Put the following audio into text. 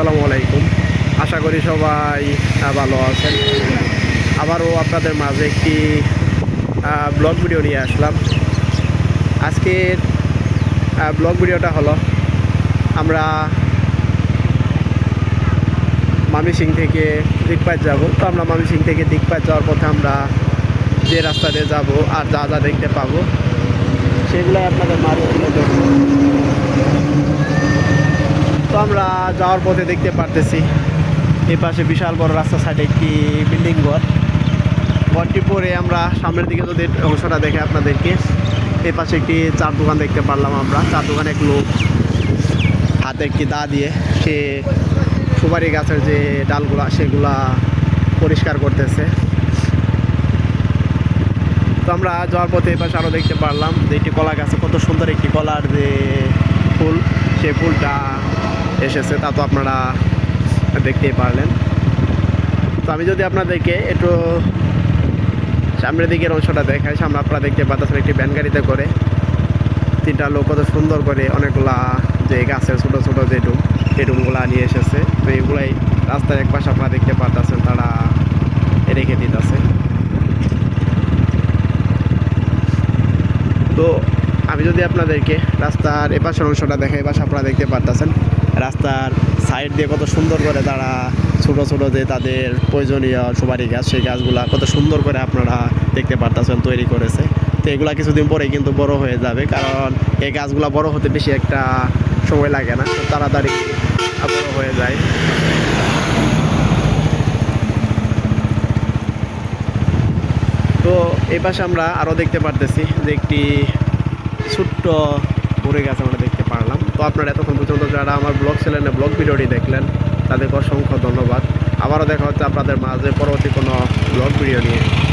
আসসালামু আলাইকুম। আশা করি সবাই ভালো আছেন। আবারও আপনাদের মাঝে একটি ব্লগ ভিডিও নিয়ে আসলাম। আজকের ব্লগ ভিডিওটা হলো, আমরা মামি সিং থেকে দিকপাত যাব। তো আমরা মামি সিং থেকে দিকপাত যাওয়ার পথে আমরা যে রাস্তা দিয়ে যাব আর যা যা দেখতে পাবো, সেগুলোই আপনাদের মাঝে তুলে যাওয়ার পথে দেখতে পারতেছি। এই পাশে বিশাল বড় রাস্তা সাইডে একটি বিল্ডিং ঘর। ঘরটি পরে আমরা সামনের দিকে যদি অংশটা দেখে আপনাদেরকে এই পাশে একটি চার দোকান দেখতে পারলাম আমরা। চার দোকানে এক লোক হাতে একটি দা দিয়ে সে সুপারি গাছের যে ডালগুলা, সেগুলা পরিষ্কার করতেছে। তো আমরা যাওয়ার পথে এই পাশে আরও দেখতে পারলাম যে একটি কলা গাছে, কত সুন্দর একটি কলার যে ফুল। সে ফুলটা এসেছে, তা তো আপনারা দেখতেই পারলেন। তো আমি যদি আপনাদেরকে একটু সামনের দিকের অংশটা দেখাই, সামনে আপনারা দেখতে পাচ্ছেন একটি ভ্যান গাড়িতে করে। তিনটা লোক কত সুন্দর করে অনেকগুলা যে গাছের ছোটো ছোটো যে ডুম সেই ডুমগুলা নিয়ে এসেছে। তো এগুলাই রাস্তার এক পাশে আপনারা দেখতে পাচ্ছেন তারা রেখে দিতেছে। তো আমি যদি আপনাদেরকে রাস্তার এপাশের অংশটা দেখাই পাশে আপনারা দেখতে পারতেছেন, রাস্তার সাইড দিয়ে কত সুন্দর করে তারা ছোটো ছোটো যে তাদের প্রয়োজনীয় সুপারি গাছ, সেই গাছগুলা কত সুন্দর করে আপনারা দেখতে পারতেছেন তৈরি করেছে। তো এগুলা কিছুদিন পরে কিন্তু বড় হয়ে যাবে, কারণ এই গাছগুলা বড় হতে বেশি একটা সময় লাগে না তাড়াতাড়ি বড় হয়ে যায়। তো এই পাশে আমরা আরও দেখতে পারতেছি যে একটি ছোট্ট ভরে গেছে আমরা দেখতে পারলাম। তো আপনারা এতক্ষণ পর্যন্ত যারা আমার ব্লগ ছিলেন ব্লগ ভিডিওটি দেখলেন, তাদেরকে অসংখ্য ধন্যবাদ। আবারও দেখা হচ্ছে আপনাদের মাঝে পরবর্তী কোনো ব্লগ ভিডিও নিয়ে।